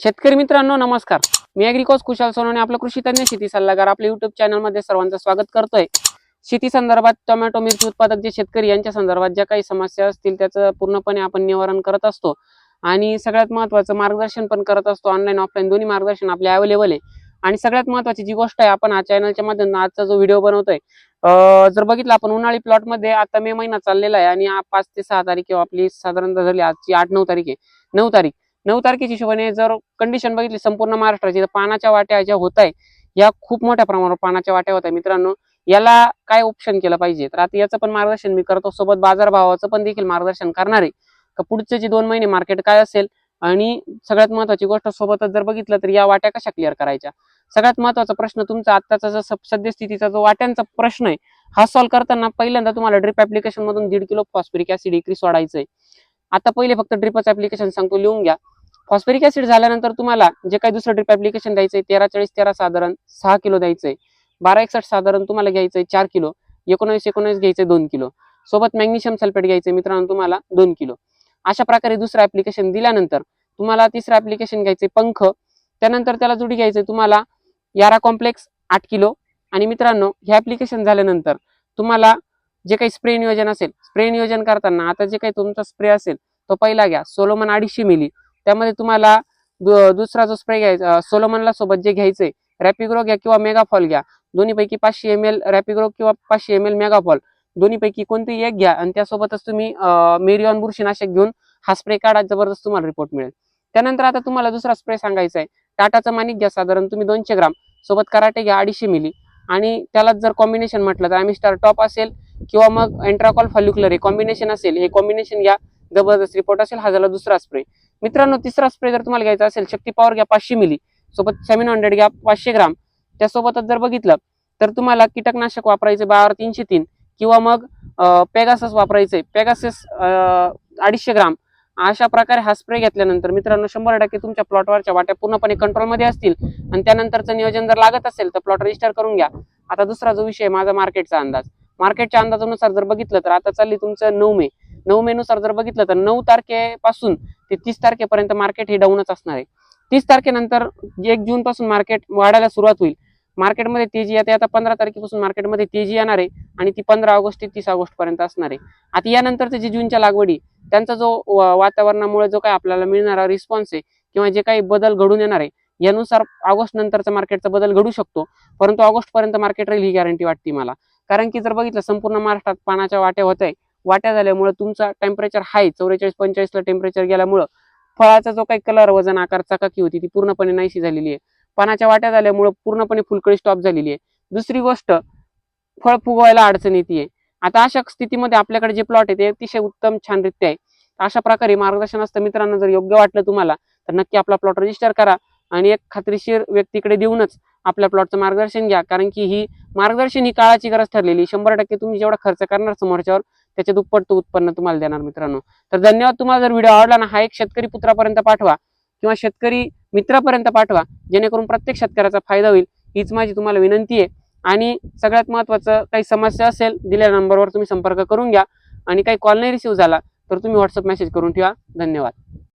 शेतकरी मित्रांनो नमस्कार. मी अॅग्रिकॉस कुशाल सोनवणे आपलं कृषी तज्ञ शेती सल्लागार आपल्या युट्यूब चॅनलमध्ये सर्वांचं स्वागत करतोय. शेती संदर्भात टोमॅटो मिरची उत्पादक जे शेतकरी यांच्या संदर्भात ज्या काही समस्या असतील त्याचं पूर्णपणे आपण निवारण करत असतो. आणि सगळ्यात महत्त्वाचं मार्गदर्शन पण करत असतो ऑनलाईन ऑफलाईन दोन्ही मार्गदर्शन आपले अवेलेबल आहे. आणि सगळ्यात महत्त्वाची जी गोष्ट आहे आपण हा चॅनलच्या माध्यमातून आजचा जो व्हिडिओ बनवतोय जर बघितलं आपण उन्हाळी प्लॉटमध्ये आता मे महिना चाललेला आहे आणि पाच ते सहा तारीख किंवा आपली साधारणतः झाली आजची आठ नऊ तारीख आहे. नऊ तारीख. नऊ तारखेच्या हिशोबाने जर कंडिशन बघितली संपूर्ण महाराष्ट्राची तर पानाच्या वाट्या ज्या होत आहे या खूप मोठ्या प्रमाणावर पानाच्या वाट्या होत आहे मित्रांनो याला काय ऑप्शन केलं पाहिजे? तर आता याचं पण मार्गदर्शन मी करतो. सोबत बाजारभावाचं पण देखील मार्गदर्शन करणार. आहे का पुढचे जे दोन महिने मार्केट काय असेल आणि सगळ्यात महत्वाची गोष्ट सोबतच जर बघितलं तर या वाट्या कशा क्लिअर करायच्या? सगळ्यात महत्त्वाचा प्रश्न तुमचा आत्ताचा जो सद्यस्थितीचा जो वाट्यांचा प्रश्न आहे हा सॉल्व्ह करताना पहिल्यांदा तुम्हाला ड्रिप ऍप्लिकेशन मधून दीड किलो फॉस्फरिक ऍसिड एकरी सोडायचंय. आता पहिले फक्त ड्रिपच ऍप्लिकेशन सांगतो लिहून घ्या. फॉस्फरिक ऍसिड झाल्यानंतर तुम्हाला जे काही दुसरं ड्रिप ऍप्लिकेशन द्यायचंय तेरा चाळीस तेरा साधारण सहा किलो द्यायचंय. बारा एकसष्ट साधारण तुम्हाला घ्यायचंय चार किलो. एकोणावीस एकोणावीस घ्यायचंय दोन किलो. सोबत मॅग्नेशियम सल्फेट घ्यायचंय मित्रांनो तुम्हाला दोन किलो. अशा प्रकारे दुसरं ऍप्लिकेशन दिल्यानंतर तुम्हाला तिसरं ऍप्लिकेशन घ्यायचंय पंख. त्यानंतर त्याला जोडी घ्यायचंय तुम्हाला यारा कॉम्प्लेक्स आठ किलो. आणि मित्रांनो हे ऍप्लिकेशन झाल्यानंतर तुम्हाला जे काही स्प्रे नियोजन असेल स्प्रे नियोजन करताना आता जे काही तुमचा स्प्रे असेल तो पहिला घ्या. सोलोमन अडीचशे मिली त्यामध्ये तुम्हाला दु- दुसरा जो स्प्रे घ्यायचा सोलोमनला सोबत जे घ्यायचे रॅपिग्रो घ्या किंवा मेगाफॉल घ्या. दोन्हीपैकी पाचशे एम एल रॅपिग्रो किंवा पाचशे एम एल मेगाफॉल. दोन्हीपैकी कोणतीही एक घ्या आणि त्यासोबतच तुम्ही मेरिऑन बुरशीनाशक घेऊन हा स्प्रे काढा जबरदस्त तुम्हाला रिपोर्ट मिळेल. त्यानंतर आता तुम्हाला दुसरा स्प्रे सांगायचा आहे टाटाचं मानिक घ्या साधारण तुम्ही दोनशे ग्राम. सोबत कराटे घ्या अडीचशे मिली. आणि त्यालाच जर कॉम्बिनेशन म्हटलं तर आम्ही टॉप असेल किंवा मग एंट्राकॉल फॉल्युक्युलर हे कॉम्बिनेशन असेल हे कॉम्बिनेशन घ्या. जबरदस्त रिपोर्ट असेल हा झाला दुसरा स्प्रे मित्रांनो तिसरा स्प्रे जर तुम्हाला घ्यायचा असेल शक्ती पॉवर घ्या पाचशे मिली सोबत सेमिन हंड्रेड घ्या पाचशे ग्राम. त्यासोबतच जर बघितलं तर तुम्हाला कीटकनाशक वापरायचं बारा तीनशे तीन किंवा मग पेगासस वापरायचे. पेगासस अडीचशे ग्राम. अशा प्रकारे हा स्प्रे घेतल्यानंतर मित्रांनो शंभर टक्के तुमच्या प्लॉटवरच्या वाट्या पूर्णपणे कंट्रोलमध्ये असतील. आणि त्यानंतरचं नियोजन जर लागत असेल तर प्लॉट रजिस्टर करून घ्या. आता दुसरा जो विषय माझा मार्केटचा अंदाज. मार्केटच्या अंदाजानुसार जर बघितलं तर आता चालली तुमचं नऊ मे. नऊ मेनुसार जर बघितलं तर नऊ तारखेपासून ते तीस तारखेपर्यंत मार्केट हे डाऊनच असणार आहे. तीस तारखेनंतर एक जून पासून मार्केट वाढायला सुरुवात होईल. मार्केटमध्ये तेजी येते आता पंधरा तारखेपासून मार्केटमध्ये तेजी येणार आहे आणि ती पंधरा ऑगस्ट ते तीस ऑगस्ट पर्यंत असणार आहे. आता यानंतरचे जे जूनच्या लागवडी त्यांचा जो वा- वातावरणामुळे जो काही आपल्याला मिळणारा रिस्पॉन्स आहे किंवा जे काही बदल घडून येणार आहे यानुसार ऑगस्ट नंतरचा मार्केटचा बदल घडू शकतो. परंतु ऑगस्ट पर्यंत मार्केट राहील ही गॅरंटी वाटते मला. कारण की जर बघितलं संपूर्ण महाराष्ट्रात पाण्याच्या वाट्या होत आहे. वाट्या झाल्यामुळे तुमचा टेम्परेचर हाय चौवेचाळीस पंचेचाळीसला टेम्परेचर गेल्यामुळं फळाचा जो काही कलर वजन आकार चकाकी होती ती पूर्णपणे नाहीशी झालेली आहे. पानाच्या वाट्या झाल्यामुळं पूर्णपणे फुलकळी स्टॉप झालेली आहे. दुसरी गोष्ट फळ फुगवायला अडचण येते आता अशा स्थितीमध्ये आपल्याकडे जे प्लॉट आहे ते अतिशय उत्तम छान रित्या आहे. अशा प्रकारे मार्गदर्शन असतं मित्रांनो जर योग्य वाटलं तुम्हाला तर नक्की आपला प्लॉट रजिस्टर करा आणि एक खात्रीशीर व्यक्तीकडे देऊनच आपल्या प्लॉटचं मार्गदर्शन घ्या. कारण की ही मार्गदर्शन ही काळाची गरज ठरलेली शंभर टक्के तुम्ही जेवढा खर्च करणार समोरच्यावर त्याच्या दुप्पट तो उत्पन्न तुम्हाला देणार मित्रांनो. तर धन्यवाद. तुम्हाला जर व्हिडिओ आवडला ना हा एक शेतकरी पुत्रापर्यंत पाठवा किंवा शेतकरी मित्रापर्यंत पाठवा जेणेकरून प्रत्येक शेतकऱ्याचा फायदा होईल. हीच माझी तुम्हाला विनंती आहे. आणि सगळ्यात महत्त्वाचं काही समस्या असेल दिलेल्या नंबरवर तुम्ही संपर्क करून घ्या. आणि काही कॉल नाही रिसिव्ह झाला तर तुम्ही व्हॉट्सअप मेसेज करून ठेवा. धन्यवाद.